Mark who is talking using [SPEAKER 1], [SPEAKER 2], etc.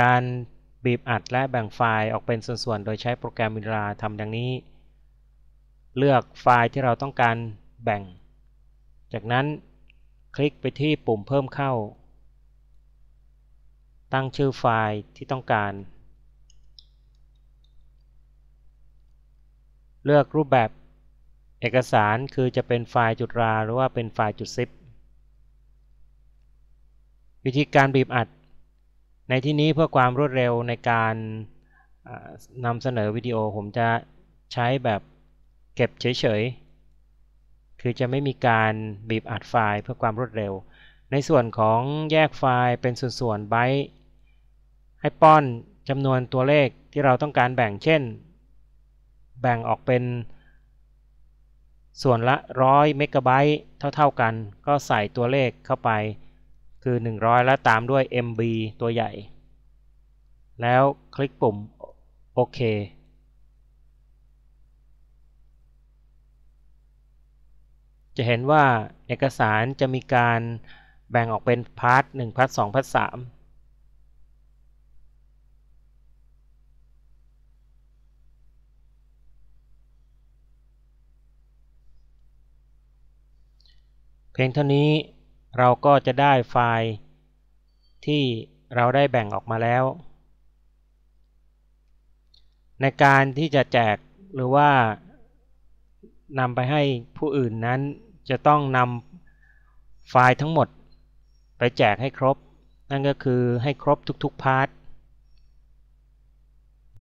[SPEAKER 1] การบีบอัดและแบ่งไฟล์ออกเป็นส่วนๆ โดยใช้โปรแกรมมิราทำดังนี้ เลือกไฟล์ที่เราต้องการแบ่ง จากนั้นคลิกไปที่ปุ่มเพิ่มเข้า ตั้งชื่อไฟล์ที่ต้องการ เลือกรูปแบบเอกสารคือจะเป็นไฟล์จุดราหรือว่าเป็นไฟล์จุดซิปวิธีการบีบอัด ในที่นี้เพื่อความรวดเร็วในการนำเสนอวิดีโอผมจะใช้แบบเก็บเฉยๆ คือจะไม่มีการบีบอัดไฟล์เพื่อความรวดเร็ว ในส่วนของแยกไฟล์เป็นส่วนๆไบต์ให้ป้อนจำนวนตัวเลขที่เราต้องการแบ่งเช่น แบ่งออกเป็นส่วนละร้อยเมกะไบต์เท่า ๆกัน ก็ใส่ตัวเลขเข้าไป คือ 100 แล้วตามด้วย MB ตัวใหญ่ แล้วคลิกปุ่มโอเคจะเห็นว่าเอกสารจะมีการแบ่งออกเป็นพาร์ท1พาร์ท2พาร์ท3เพียงเท่านี้ เราก็จะได้ไฟล์ที่เราได้แบ่งออกมาแล้ว ในการที่จะแจกหรือว่านำไปให้ผู้อื่นนั้นจะต้องนำไฟล์ทั้งหมดไปแจกให้ครบ นั่นก็คือให้ครบทุกๆพาร์ท